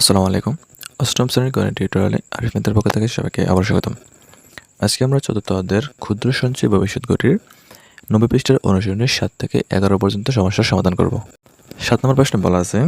আসসালামু আলাইকুম। অষ্টম শ্রেণির গণিত টিউটোরিয়ালে আরিফমেন্টের পক্ষ থেকে সবাইকে আবার স্বাগতম। আজকে আমরা চতুর্থ অধ্যায়ের ক্ষুদ্র সঞ্চয় ভবিষ্যৎ গতির নব্বই পৃষ্ঠার অনুশীলনের সাত থেকে এগারো পর্যন্ত সমস্যার সমাধান করব। সাত নম্বর প্রশ্নে বলা আছে,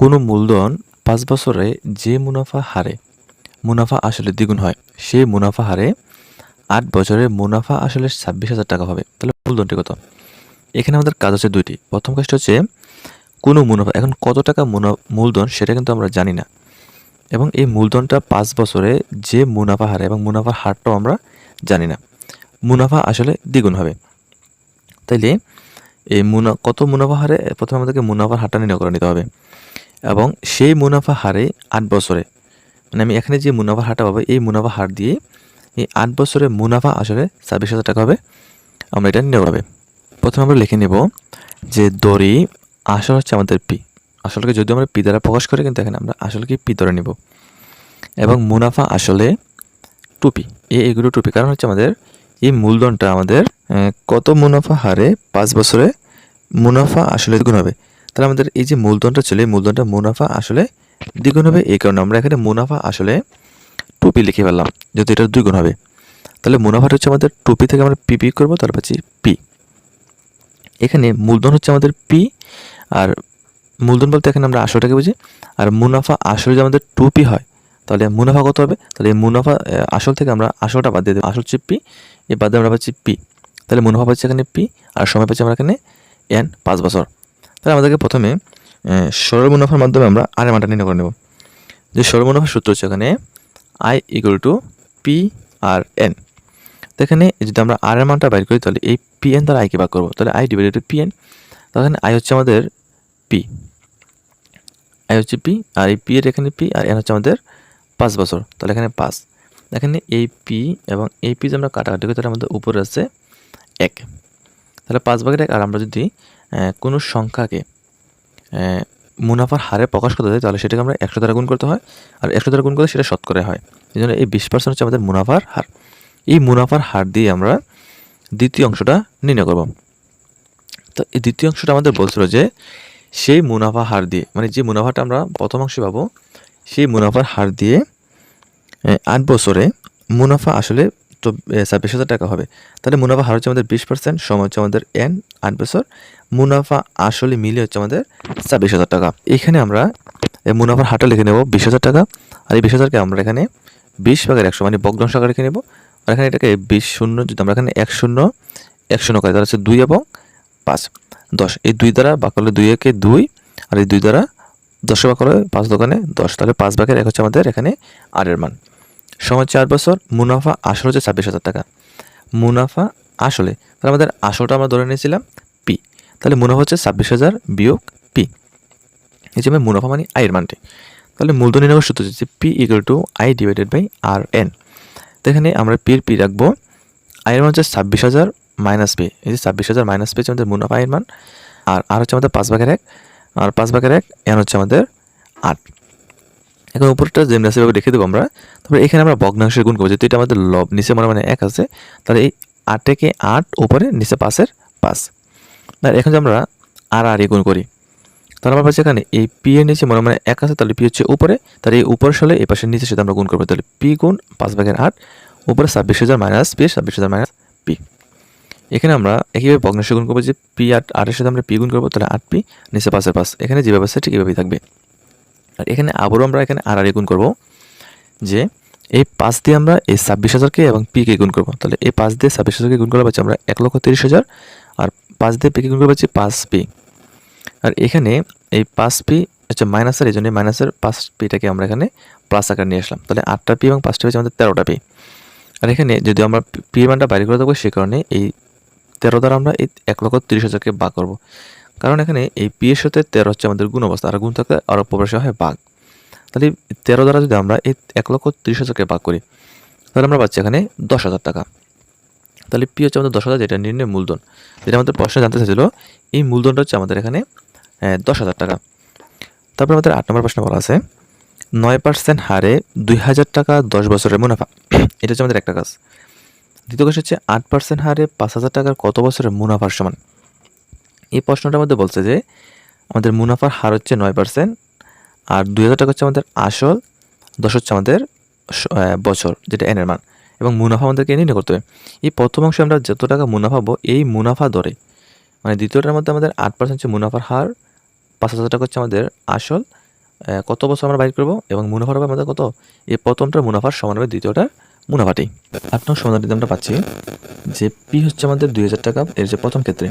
কোনো মূলধন পাঁচ বছরে যে মুনাফা হারে, মুনাফা আসলে দ্বিগুণ হয়। সেই মুনাফা হারে আট বছরে মুনাফা আসলে ছাব্বিশ হাজার টাকা হবে। তাহলে মূলধনটি কত? এখানে আমাদের কাজ আছে দুইটি। প্রথম কাজটা হচ্ছে কোনো মুনাফা, এখন কত টাকা মূলধন সেটা কিন্তু আমরা জানি না। এবং এই মূলধনটা পাঁচ বছরে যে মুনাফা হারে এবং মুনাফার হারটাও আমরা জানি না। মুনাফা আসলে দ্বিগুণ হবে। তাইলে এই মুনা, কত মুনাফা হারে প্রথমে আমাদেরকে মুনাফার হারটা নির্ণয় করে নিতে হবে। এবং সেই মুনাফা হারে আট বছরে মানে আমি এখানে যে মুনাফা হারটা পাবো, এই মুনাফা হার দিয়ে এই আট বছরে মুনাফা আসলে ছাব্বিশ হাজার টাকা হবে। আমরা এটা নির্ণয় হবে। প্রথমে আমরা লিখে নেব যে দড়ি আসল হচ্ছে আমাদের পি। আসলকে যদি আমরা পি দ্বারা প্রকাশ করি, কিন্তু এখানে আমরা আসলে কি পি ধরে নিব। এবং মুনাফা আসলে টুপি। এই এগুলো টুপি। কারণ হচ্ছে আমাদের এই মূলধনটা আমাদের কত মুনাফা হারে পাঁচ বছরে মুনাফা আসলে দ্বিগুণ হবে। তাহলে আমাদের এই যে মূলধনটা ছিল, এই মূলধনটা মুনাফা আসলে দ্বিগুণ হবে। এই কারণে আমরা এখানে মুনাফা আসলে টুপি লিখে ফেললাম যদি এটা দ্বিগুণ হবে। তাহলে মুনাফাটা হচ্ছে আমাদের টুপি থেকে আমরা পি পি করব, তারপর হচ্ছে পি। এখানে মূলধন হচ্ছে আমাদের পি আর মূলধন বলতে এখানে আমরা আসলটাকে বুঝি। আর মুনাফা আসলে যদি আমাদের টু পি হয়, তাহলে মুনাফা কত হবে? তাহলে এই মুনাফা আসল থেকে আমরা আসলটা বাদ দিয়ে দেবো। আসল হচ্ছে পি এই বাদ দিয়ে আমরা পাচ্ছি পি তাহলে মুনাফা পাচ্ছি এখানে পি আর সময় পাচ্ছি আমরা এখানে এন পাঁচ বছর। তাহলে আমাদেরকে প্রথমে সরল মুনাফার মাধ্যমে আমরা আর মানটা নির্ণয় করে নেব। যে সরল মুনাফার সূত্র হচ্ছে এখানে I equal to P R N তো এখানে যদি আমরা আর এর মানটা বাইর করি, তাহলে এই পি এন দ্বারা আইকে ভাগ করব। তাহলে আই ডিভাইডেড পি এন তাহলে আই হচ্ছে আমাদের পি আই হচ্ছে পি আর এই পি এর এখানে পি আর এন হচ্ছে আমাদের পাঁচ বছর। তাহলে এখানে পাঁচ। এখানে এই পি এবং এই পি যে আমরা কাটাকাটি করি, তাহলে আমাদের উপরে আছে এক। তাহলে পাঁচ ভাগের এক, আর আমরা যদি কোনো সংখ্যাকে মুনাফার হারে প্রকাশ করতে চাই তাহলে সেটাকে আমরা একশো দ্বারা গুণ করতে হয়, আর একশো দ্বারা গুণ করলে সেটা শতকরা হয়। এই জন্য এই বিশ পার্সেন্ট হচ্ছে আমাদের মুনাফার হার। এই মুনাফার হার দিয়ে আমরা দ্বিতীয় অংশটা নির্ণয় করব। তো এই দ্বিতীয় অংশটা আমাদের বলছিল যে সেই মুনাফা হার দিয়ে মানে যে মুনাফাটা আমরা প্রথম অংশে পাবো, সেই মুনাফার হার দিয়ে আট বছরে মুনাফা আসলে তো ছাব্বিশ হাজার টাকা হবে। তাহলে মুনাফা হার হচ্ছে আমাদের বিশ পার্সেন্ট সময় হচ্ছে আমাদের এন আট বছর। মুনাফা আসলে মিলে হচ্ছে আমাদের ছাব্বিশ হাজার টাকা। এখানে আমরা মুনাফার হারটা লিখে নেব বিশ হাজার টাকা। আর এই বিশ হাজারকে আমরা এখানে বিশ ভাগের একশো মানে বগ্নাংশ আকারে লিখে নেব। আর এখানে এটাকে বিশ শূন্য, যদি আমরা এখানে এক শূন্য এক শূন্য করি, তাহলে হচ্ছে দুই এবং পাঁচ, দশ। এই দুই দ্বারা বাক করলে দুই একে দুই, আর এই দুই দ্বারা দশে বাক করলে পাঁচ দোকানে দশ। তাহলে পাঁচ ভাগের এক হচ্ছে আমাদের এখানে আরের মান। সময় চার বছর, মুনাফা আসলে হচ্ছে ছাব্বিশ হাজার টাকা। মুনাফা আসলে, তাহলে আমাদের আসলটা আমরা ধরে নিয়েছিলাম পি। তাহলে মুনাফা হচ্ছে ছাব্বিশ হাজার বিয়োগ পি। এই যে মুনাফা মানে আয়ের মানটি। তাহলে মূলধন নির্ণয় সূত্র হচ্ছে P equal to I divided by R N তো এখানে আমরা পির পি রাখব। আয়ের মান হচ্ছে ছাব্বিশ হাজার মাইনাস পি এই যে ছাব্বিশ হাজার মাইনাস পি হচ্ছে আমাদের মুনাফা মান আর আর হচ্ছে আমাদের পাঁচ ভাগের এক, আর পাঁচ ভাগের এক, এন হচ্ছে আমাদের আট। এখন উপরটা যেমনি রেখে দেবো আমরা, তারপরে এখানে আমরা ভগ্নাংশের গুণ করব, যেহেতু এটা আমাদের লব, নিচে মানে মানে এক আছে, তাহলে এই আটেকে আট, উপরে, নিচে পাঁচের পাঁচ। আর এখন যে আমরা আর আর এ গুণ করি, তাহলে আমার পাশে এখানে এই পি এর নিচে মনে মানে এক আছে, তাহলে পি হচ্ছে উপরে, তাহলে এই উপর সালে এই পাশের নিচে সেটা আমরা গুণ করব, তাহলে পি গুণ পাঁচ ভাগের আট, উপরে ছাব্বিশ হাজার মাইনাস পি, ছাব্বিশ হাজার মাইনাস পি। এখানে আমরা একইভাবে ভগ্নাংশ গুণ করব যে পি আট আটের সাথে আমরা পি গুণ করব, তাহলে আট পি নিচে পাঁচের পাঁচ। এখানে যেভাবে আছে ঠিক এভাবেই থাকবে। আর এখানে আবারও আমরা এখানে আর আর গুণ করব, যে এই পাঁচ দিয়ে আমরা এই ছাব্বিশ হাজারকে এবং পিকে গুণ করব। তাহলে এই পাঁচ দিয়ে ছাব্বিশ হাজারকে গুণ করলে পাচ্ছি আমরা এক লক্ষ তিরিশ হাজার, আর পাঁচ দিয়ে পিকে গুণ করে পাচ্ছি পাঁচ পি আর এখানে এই পাঁচ পি হচ্ছে মাইনাসের এই জন্য মাইনাসের পাঁচ পিটাকে আমরা এখানে প্লাস আকার নিয়ে আসলাম। তাহলে আটটা পি এবং পাঁচটা হচ্ছে আমাদের তেরোটা পি আর এখানে যদি আমরা পি মানটা বাইরে করে দেবো, সে কারণে এই তেরো দ্বারা আমরা এই এক লক্ষ তিরিশ হাজারকে ভাগ করব। কারণ এখানে এই পি এর সাথে তেরো হচ্ছে আমাদের গুণ অবস্থা, আর গুণ থাকলে আরও প্রবেশ হয় ভাগ। তাহলে তেরো দ্বারা যদি আমরা এই এক লক্ষ তিরিশ হাজারকে ভাগ করি, তাহলে আমরা পাচ্ছি এখানে দশ হাজার টাকা। তাহলে পি হচ্ছে আমাদের দশ হাজার, যেটা নির্ণয় মূলধন। যেটা আমাদের প্রশ্নে জানতে চাইছিল, এই মূলধনটা হচ্ছে আমাদের এখানে দশ হাজার টাকা। তারপর আমাদের আট নম্বর প্রশ্ন বলা আছে, নয় পার্সেন্ট হারে দুই হাজার টাকা দশ বছরের মুনাফা। এটা হচ্ছে আমাদের একটা কাজ। দ্বিতীয় কাজ হচ্ছে আট পার্সেন্ট হারে পাঁচ হাজার টাকার কত বছরের মুনাফার সমান? এই প্রশ্নটার মধ্যে বলছে যে, আমাদের মুনাফার হার হচ্ছে নয় পার্সেন্ট আর দুই হাজার টাকা হচ্ছে আমাদের আসল, দশ হচ্ছে আমাদের বছর, যেটা এনের মান, এবং মুনাফা আমাদেরকে নির্ণয় করতে হবে। এই প্রথম অংশে আমরা যত টাকা মুনাফা পাবো এই মুনাফা দরে মানে দ্বিতীয়টার মধ্যে আমাদের আট পার্সেন্ট হচ্ছে মুনাফার হার, পাঁচ হাজার টাকা হচ্ছে আমাদের আসল কত বছর আমরা বাইর করব, এবং মুনাফার হবে আমাদের কত? এই প্রথমটার মুনাফার সমান হবে দ্বিতীয়টার মুনাফাটি। আট নং সমাধানটিতে আমরা পাচ্ছি যে পি হচ্ছে আমাদের দুই হাজার টাকা, এর যে প্রথম ক্ষেত্রে।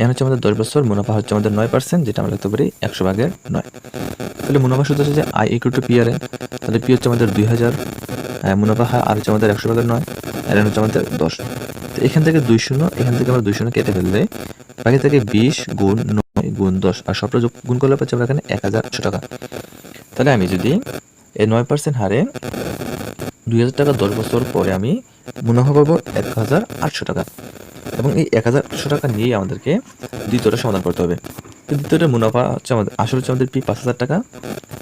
এন হচ্ছে আমাদের দশ বছর, মুনাফা হচ্ছে আমাদের নয় পার্সেন্ট যেটা আমরা লিখতে পারি একশো ভাগের নয়। তাহলে মুনাফা সূত্র হচ্ছে যে I equal to P R N তাহলে পি হচ্ছে আমাদের দুই হাজার মুনাফা হয় আর হচ্ছে আমাদের একশো ভাগের নয়, আর এন হচ্ছে আমাদের দশ। তো এখান থেকে দুই শূন্য, এখান থেকে আমরা দুই শূন্য কেটে ফেললে বাকি থেকে বিশ গুণ নয় গুণ দশ, আর সবটা গুণ করলে পাচ্ছি আমরা এখানে এক হাজার আটশো টাকা। তাহলে আমি যদি এই নয় পার্সেন্ট হারে দুই হাজার টাকা দশ বছর পরে আমি মুনাফা পাবো এক হাজার আটশো টাকা। এবং এই এক হাজার আটশো টাকা নিয়েই আমাদেরকে দ্বিতীয়টা সমাধান করতে হবে। দ্বিতীয়টা মুনাফা হচ্ছে আমাদের, আসল হচ্ছে আমাদের পি পাঁচ হাজার টাকা,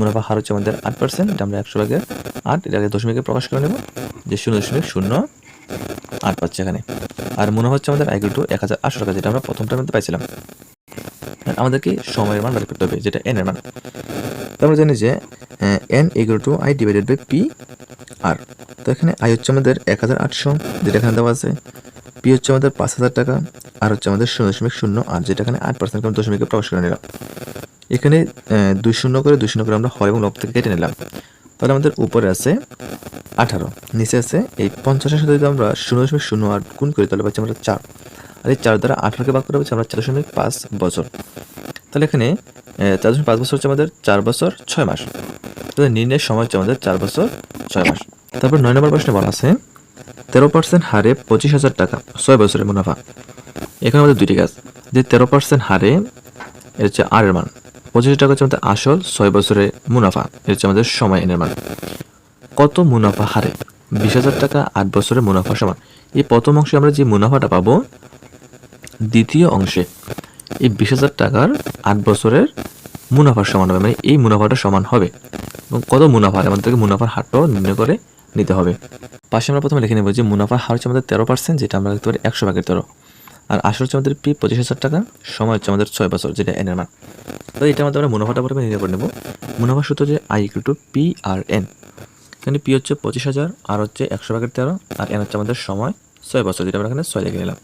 মুনাফা হার হচ্ছে আমাদের আট পার্সেন্ট এটা আমরা একশো ভাগের আট এটাকে দশমিকে প্রকাশ করে নেব, যে শূন্য দশমিক শূন্য আট পাচ্ছে এখানে। আর মুনাফা হচ্ছে আমাদের আইগুল টু এক হাজার আটশো টাকা, যেটা আমরা প্রথমটার মধ্যে পাইছিলাম। আমাদেরকে সময়ের মান বের করতে হবে, যেটা এন এর মান। আমরা জানি যে N equal to I divided by P R তো এখানে আই হচ্ছে আমাদের এক হাজার আটশো, যেটা এখানে দেওয়া আছে। পি হচ্ছে আমাদের পাঁচ হাজার টাকা, আর হচ্ছে আমাদের শূন্য দশমিক শূন্য, আর যেটা এখানে আট পার্সেন্ট করে দশমিকে প্রকাশ করে নিলাম। এখানে দুই শূন্য করে দুই শূন্য করে আমরা হর এবং লব থেকে কেটে নিলাম। তাহলে আমাদের উপরে আছে আঠারো, নিচে আছে এই পঞ্চাশের সাথে যদি আমরা শূন্য দশমিক শূন্য আট গুণ করি, তাহলে পাচ্ছি আমরা চার। আর এই চার দ্বারা আঠারোকে ভাগ করে পাচ্ছি আমরা চার দশমিক পাঁচ বছর। তাহলে এখানে চার দশমিক পাঁচ বছর হচ্ছে আমাদের চার বছর ছয় মাস। তাহলে নির্ণয়ের সময় হচ্ছে আমাদের চার বছর, ছয় মাস। তারপর নয় নম্বর প্রশ্নে বলা আছে, তেরো পার্সেন্ট হারে পঁচিশ হাজার টাকা, ছয় বছরের মুনাফা। এখানে আমাদের দুইটি কাজ। যে তেরো পার্সেন্ট হারে, এর হচ্ছে আর এর মান। পঁচিশ টাকা হচ্ছে আমাদের আসল, ছয় বছরের মুনাফা। এর হচ্ছে আমাদের সময় এনের মান। কত মুনাফা হারে? বিশ হাজার টাকা, আট বছরের মুনাফা সমান। এই প্রথম অংশে আমরা যে মুনাফাটা পাবো, দ্বিতীয় অংশে এই বিশ হাজার টাকার আট বছরের মুনাফার সমান হবে। মানে এই মুনাফাটা সমান হবে। এবং কত মুনাফা আমাদেরকে মুনাফার হারটাও নির্ণয় করে নিতে হবে। পাশে আমরা প্রথমে লিখে নেব যে মুনাফার হার হচ্ছে আমাদের তেরো পার্সেন্ট যেটা আমরা লিখতে পারি একশো ভাগের তেরো। আর আসল হচ্ছে আমাদের পি পঁচিশ হাজার টাকা, সময় হচ্ছে আমাদের ছয় বছর, যেটা এনের মান। তো এটা আমাদের আমরা মুনাফাটা প্রথমে নির্ণয় করে নেব। মুনাফা সূত্র যে I equal to P R N এখানে পি হচ্ছে পঁচিশ হাজার আর হচ্ছে একশো ভাগের তেরো, আর এন হচ্ছে আমাদের সময় ছয় বছর, যেটা আমরা এখানে ছয় লিখে নিলাম।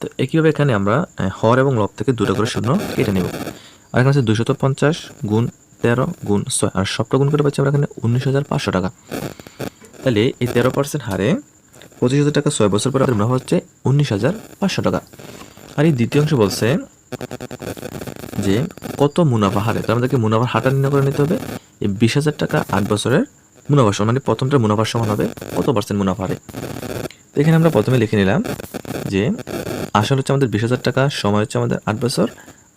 তো একইভাবে এখানে আমরা হর এবং লব থেকে দুটো করে শূন্য কেটে নেব। আর এখানে হচ্ছে দুশত পঞ্চাশ গুণ তেরো গুণ ছয়, আর সবটা গুণ করে পাচ্ছি আমরা এখানে উনিশ হাজার পাঁচশো টাকা। তাহলে এই তেরো পার্সেন্ট হারে পঁচিশ হাজার টাকা ছয় বছর পরে মুনাফা হচ্ছে উনিশ হাজার পাঁচশো টাকা। আর এই দ্বিতীয় অংশ বলছে যে কত মুনাফা হারে? তো আমাদেরকে মুনাফার হারটা নির্ণয় করে নিতে হবে। এই বিশ হাজার টাকা আট বছরের মুনাফা সমান মানে প্রথমটা মুনাফার সমান হবে কত পার্সেন্ট মুনাফা হারে? তো এখানে আমরা প্রথমে লিখে নিলাম যে আসল হচ্ছে আমাদের বিশ হাজার টাকা, সময় হচ্ছে আমাদের আট বছর,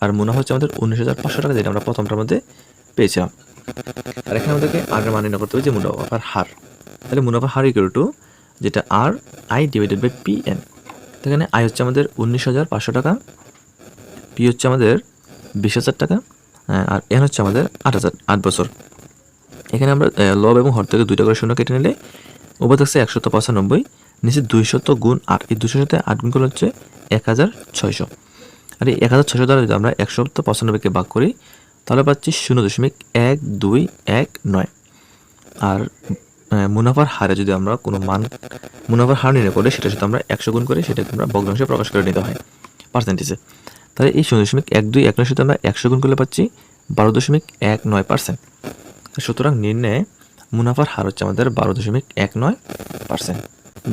আর মুনাফা হচ্ছে আমাদের উনিশ হাজার পাঁচশো টাকা, যেটা আমরা প্রথমটার মধ্যে পেয়েছিলাম আর এখানে আমাদেরকে আগের মান নির্ণয় করতে হবে যে মুনাফার হার। তাহলে মুনাফার হার ইকুয়াল টু যেটা R I divided by P N এখানে আই হচ্ছে আমাদের উনিশ হাজার পাঁচশো টাকা পি হচ্ছে আমাদের বিশ হাজার টাকা আর এন হচ্ছে আমাদের আট হাজার, আট বছর। এখানে আমরা লব এবং হর থেকে দুইটা করে শূন্য কেটে নিলে উপর থাকছে একশত পঁচানব্বই, নিচে দুইশত গুণ আট, এই দুশোর সাথে আট গুণ করলে হচ্ছে এক হাজার ছয়শো। আর এই এক হাজার ছয়শো দ্বারা যদি আমরা একশো পঁচানব্বইকে ভাগ করি তাহলে পাচ্ছি শূন্য দশমিক এক দুই এক নয়। আর মুনাফার হারে যদি আমরা কোনো মান, মুনাফার হার নির্ণয় করে সেটা সাথে আমরা একশো গুণ করে সেটাকে আমরা ভগ্নাংশে প্রকাশ করে নিতে হয় পার্সেন্টেজে তাহলে এই শূন্য দশমিক এক দুই এক নয়ের সাথে আমরা একশো গুণ করলে পাচ্ছি বারো দশমিক এক নয় পার্সেন্ট সুতরাং নির্ণয়ে মুনাফার হার হচ্ছে আমাদের বারো দশমিক এক নয় পার্সেন্ট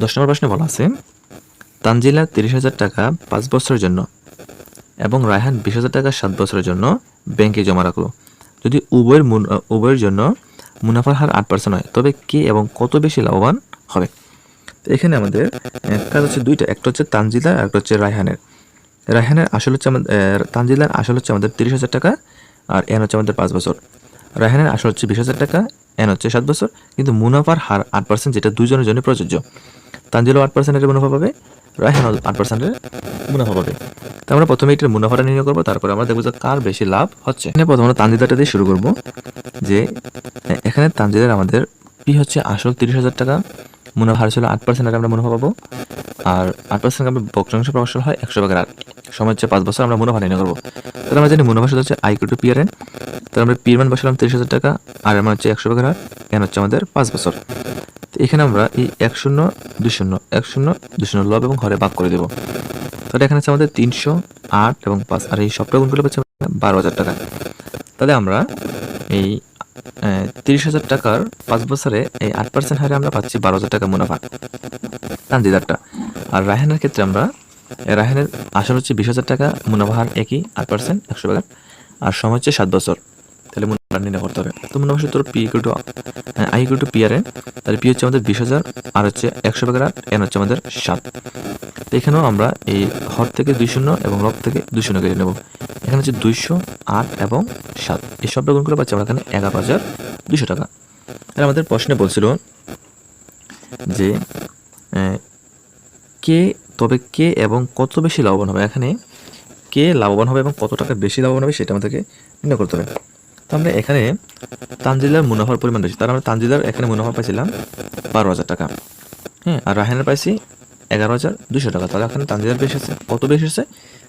দশ নম্বর প্রশ্নে বলা আছে, তানজিলা তিরিশ হাজার টাকা পাঁচ বছরের জন্য এবং রায়হান বিশ হাজার টাকা সাত বছরের জন্য ব্যাংকে জমা রাখল। যদি উভয়ের উভয়ের জন্য মুনাফার হার আট পার্সেন্ট হয়, তবে কে এবং কত বেশি লাভবান হবে? এখানে আমাদের কাজ হচ্ছে দুইটা, একটা হচ্ছে তানজিলার আর একটা হচ্ছে রায়হানের। রায়হানের আসল হচ্ছে আমাদের তানজিলার আসল হচ্ছে আমাদের তিরিশ হাজার টাকা আর এন হচ্ছে আমাদের পাঁচ বছর। রায়হানের আসল হচ্ছে বিশ হাজার টাকা, এন হচ্ছে সাত বছর, কিন্তু মুনাফার হার আট পার্সেন্ট যেটা দুজনের জন্য প্রযোজ্য। তানজিলও আট পার্সেন্টের মুনাফা পাবে রায়হান আট পার্সেন্টের মুনাফা পাবে। তো আমরা প্রথমে এটার মুনাফাটা নির্ণয় করব, তারপরে আমরা দেখব যে কার বেশি লাভ হচ্ছে। এখানে প্রথমে আমরা তানজিদাটা দিয়ে শুরু করব যে, এখানে তানজিদার আমাদের পি হচ্ছে আসল তিরিশ হাজার টাকা মুনাফা হার ছিল আট পার্সেন্ট আমরা মুনাফা পাবো। আর আট পার্সেন্ট আমরা বক্রাংশ প্রভাবশাল হয় একশো ভাগের আট। সময় হচ্ছে পাঁচ বছর আমরা মুনাফা নির্ণয় করব। তাহলে আমরা জানি মুনাফা হচ্ছে I to P R N তাহলে আমরা পি এর মান বসালাম তিরিশ হাজার টাকা, আর এর মান হচ্ছে একশো ভাগের আট এন হচ্ছে আমাদের পাঁচ বছর। তো এখানে আমরা এই এক শূন্য, দুই শূন্য, এক শূন্য, দুই শূন্য লব এবং ঘরে ভাগ করে দেবো। তাহলে এখানে হচ্ছে আমাদের তিনশো আট এবং পাঁচ, আর এই সবটা গুণ করলে পাচ্ছি বারো হাজার টাকা। তাহলে আমরা এই তিরিশ হাজার টাকার পাঁচ বছরে এই আট পার্সেন্ট হারে আমরা পাচ্ছি বারো হাজার টাকা মুনাফা। তানজিদারটা। আর রায়হানের ক্ষেত্রে আমরা রাহেনের আসল হচ্ছে বিশ হাজার টাকা, মুনাফা হার একই আট পার্সেন্ট একশো টাকা আর সময় হচ্ছে সাত বছর। তাহলে নির্ণয় করতে হবে। তো মুনাফা সূত্র P equal to I equal to P R N তাহলে পি হচ্ছে আমাদের বিশ হাজার, আর হচ্ছে একশো টাকার আট এন হচ্ছে আমাদের সাত। তো এখানেও আমরা এই হর থেকে দুই শূন্য এবং লব থেকে দুই শূন্য কেটে নেব। এখানে হচ্ছে দুইশো আট এবং সাত। এই সবটা গুণ করে পাচ্ছি আমরা এখানে এগারো হাজার দুশো টাকা। আর আমাদের প্রশ্নে বলছিল যে কে তবে কে এবং কত বেশি লাভবান হবে? এখানে কে লাভবান হবে এবং কত টাকা বেশি লাভবান হবে সেটা আমাদেরকে নির্ণয় করতে হবে। তো আমরা এখানে তানজিলার মুনাফার পরিমাণ বেশি তার আমরা তানজিলার এখানে মুনাফা পাইছিলাম বারো হাজার টাকা। হ্যাঁ আর রাহানের পাইছি এগারো হাজার দুশো টাকা। তাহলে এখানে তানজিলার বেশি আছে। কত বেশি আছে?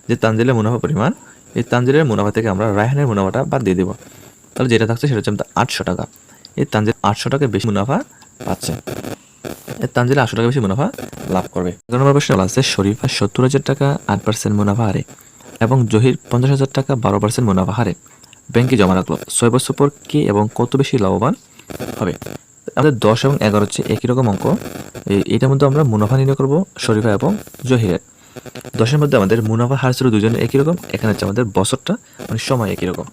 যে তানজিলের মুনাফা পরিমাণ, এই তানজিলের মুনাফা থেকে আমরা রায়হানের মুনাফাটা বাদ দিয়ে দেবো। তাহলে যেটা থাকছে সেটা হচ্ছে আমাদের আটশো টাকা। এই তানজিল আটশো টাকা বেশি মুনাফা পাচ্ছে। এই তানজিল আটশো টাকা বেশি মুনাফা লাভ করবে। এগারো নম্বর প্রশ্ন আছে, শরীফা সত্তর হাজার টাকা আট পার্সেন্ট মুনাফা হারে এবং জহির পঞ্চাশ হাজার টাকা বারো পার্সেন্ট মুনাফা হারে। ব্যাংকে জমা রাখল। ছয় বছর পর কে এবং কত বেশি লাভবান হবে? আমাদের দশ এবং এগারো হচ্ছে একই রকম অঙ্ক। এটার মধ্যে আমরা মুনাফা নির্ণয় করব শরীফা এবং জহিরের। দশের মধ্যে আমাদের মুনাফা হার ছিল দুজনের একই রকম, এখানে হচ্ছে আমাদের বছরটা মানে সময় একই রকম।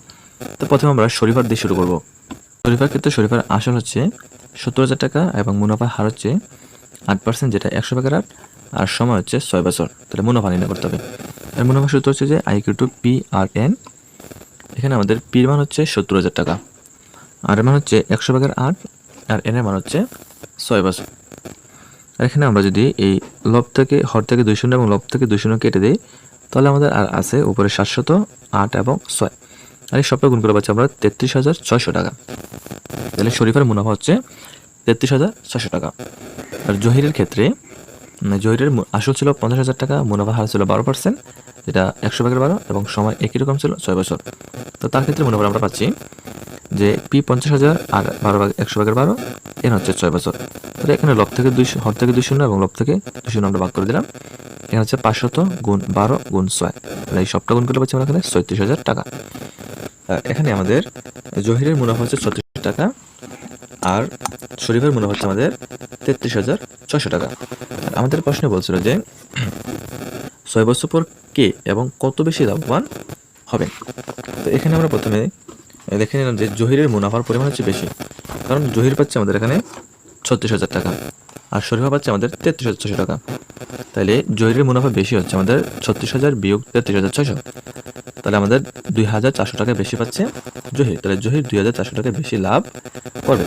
তো প্রথমে আমরা শরীফার দিয়ে শুরু করব। শরীফার ক্ষেত্রে শরীফার আসল হচ্ছে সত্তর হাজার টাকা এবং মুনাফা হার হচ্ছে আট পার্সেন্ট যেটা একশো ভাগের আট, আর সময় হচ্ছে ছয় বছর। তাহলে মুনাফা নির্ণয় করতে হবে। আর মুনাফা সূত্র হচ্ছে যে IQ to P R N এখানে আমাদের পির মান হচ্ছে সত্তর হাজার টাকা। আর এর মান হচ্ছে একশো ভাগের আট, আর এনের মান হচ্ছে ছয় বছর। আর এখানে আমরা যদি এই লব থেকে, হর থেকে দুই শূন্য এবং লব থেকে দুই শূন্য কেটে দিই, তাহলে আমাদের আর আছে উপরে সাতশত আট এবং ছয়। আর এই সবটা গুণ করে পাচ্ছি আমরা তেত্রিশ হাজার ছয়শো টাকা। তাহলে শরীফের মুনাফা হচ্ছে তেত্রিশ হাজার ছয়শো টাকা। আর জহিরের ক্ষেত্রে জহিরের আসল ছিল পঞ্চাশ হাজার টাকা, মুনাফা হার ছিল বারো পার্সেন্ট যেটা একশো ভাগের বারো, এবং সময় একই রকম ছিল ছয় বছর। তো তার ক্ষেত্রে মুনাফা আমরা পাচ্ছি যে পি পঞ্চাশ হাজার আর বারো ভাগ একশো ভাগের বারো এর হচ্ছে ছয় বছর। তাহলে এখানে লব থেকে দুই হর থেকে দুই শূন্য এবং লব থেকে দুই শূন্য আমরা ভাগ করে দিলাম। এখানে হচ্ছে পাঁচশত গুণ বারো গুণ ছয়। তাহলে এই সবটা গুণ করলে পাচ্ছি আমরা এখানে ছয়ত্রিশ হাজার টাকা। এখানে আমাদের জহিরের মুনাফা হচ্ছে ছত্রিশ টাকা। আর শরীফের মুনাফা হচ্ছে আমাদের তেত্রিশ হাজার ছয়শো টাকা। আর আমাদের প্রশ্নে বলছিল যে, ছয় বছর পর কে এবং কত বেশি লাভবান হবে? তো এখানে আমরা প্রথমে দেখে নিলাম যে জহিরের মুনাফার পরিমাণ হচ্ছে বেশি। কারণ জহির পাচ্ছে আমাদের এখানে ছত্রিশ হাজার টাকা, আর শরীফা পাচ্ছে আমাদের তেত্রিশ হাজার ছশো টাকা। তাহলে জহিরের মুনাফা বেশি হচ্ছে আমাদের ছত্রিশ হাজার বিয়োগ তেত্রিশ হাজার ছয়শো। তাহলে আমাদের দুই হাজার চারশো টাকা বেশি পাচ্ছে জহির। তাহলে জহির দুই হাজার চারশো টাকা বেশি লাভ করবে।